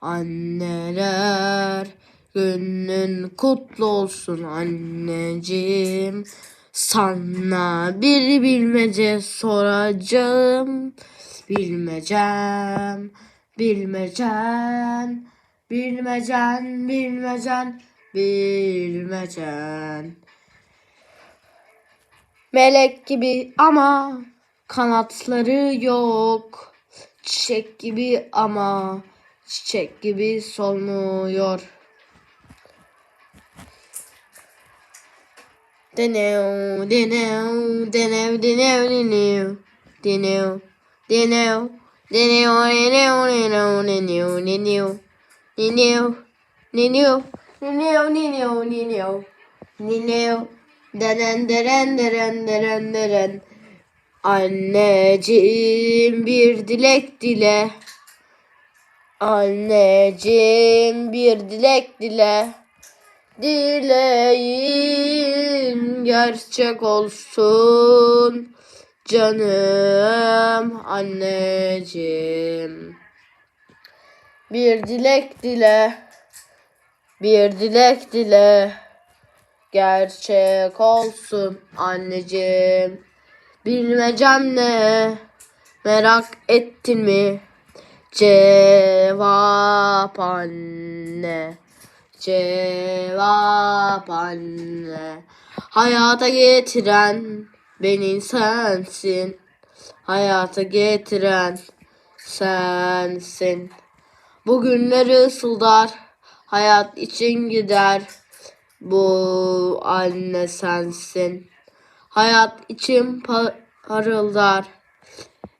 Anneler günün kutlu olsun anneciğim. Sana bir bilmece soracağım. Bilmecem, bilmecen, bilmecen, bilmecen, bilmecen. Melek gibi ama kanatları yok. Çiçek gibi ama çiçek gibi solmuyor. Denev, denev, denev, denev, denev, denev, denev, denev, denev, denev, denev, denev, denev, denev, denev, denev, denev, denev, deren, deren, deren, deren, deren. Anneciğim bir dilek dile. Anneciğim bir dilek dile. Dileğin gerçek olsun canım anneciğim. Bir dilek dile, bir dilek dile, gerçek olsun anneciğim. Bilmecem ne, merak ettin mi? Cevap anne. Cevap anne. Hayata getiren beni sensin. Hayata getiren sensin. Bugünleri ısıldar. Hayat için gider. Bu anne sensin. Hayat için pa- parıldar.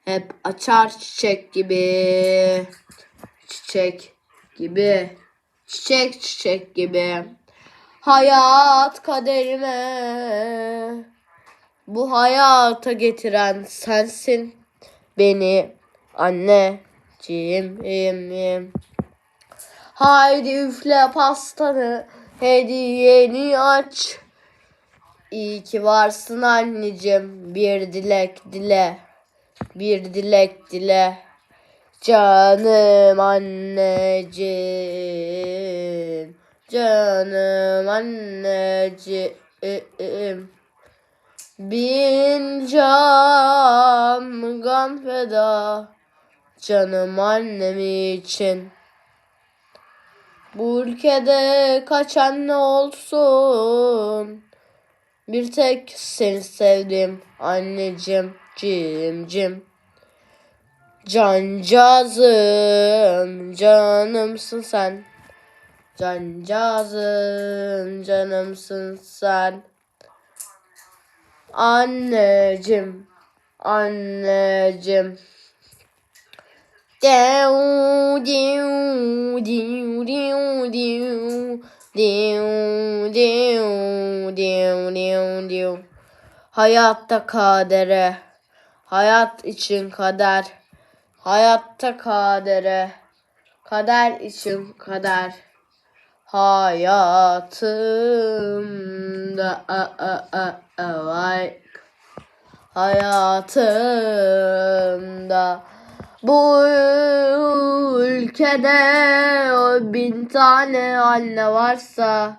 Hep açar çiçek gibi. Çiçek gibi. Çiçek çiçek gibi. Hayat kaderime. Bu hayata getiren sensin. Beni anneciğim. Haydi üfle pastanı. Hediyeni aç. İyi ki varsın anneciğim. Bir dilek dile. Bir dilek dile. Canım anneciğim. Canım anneciğim. Bin can gam feda. Canım annem için. Bu ülkede kaç anne olsun. Bir tek seni sevdim anneciğim cim cim. Cancağızım canımsın sen. Cancağızım canımsın sen. Anneciğim, anneciğim. Diu, diu, diu, diu, diu. Diu, diu, diu, diu, diu. Hayatta kadere, hayat için kader. Hayatta kadere, kader için kader. Hayatımda a, a, a, a, vay. Hayatımda bu ülkede bin tane anne varsa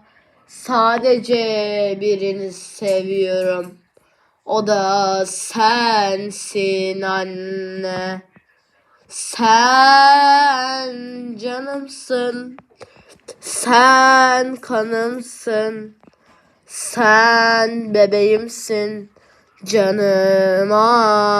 sadece birini seviyorum. O da sensin anne. Sen canımsın. Sen kanımsın. Sen bebeğimsin. Canım annem.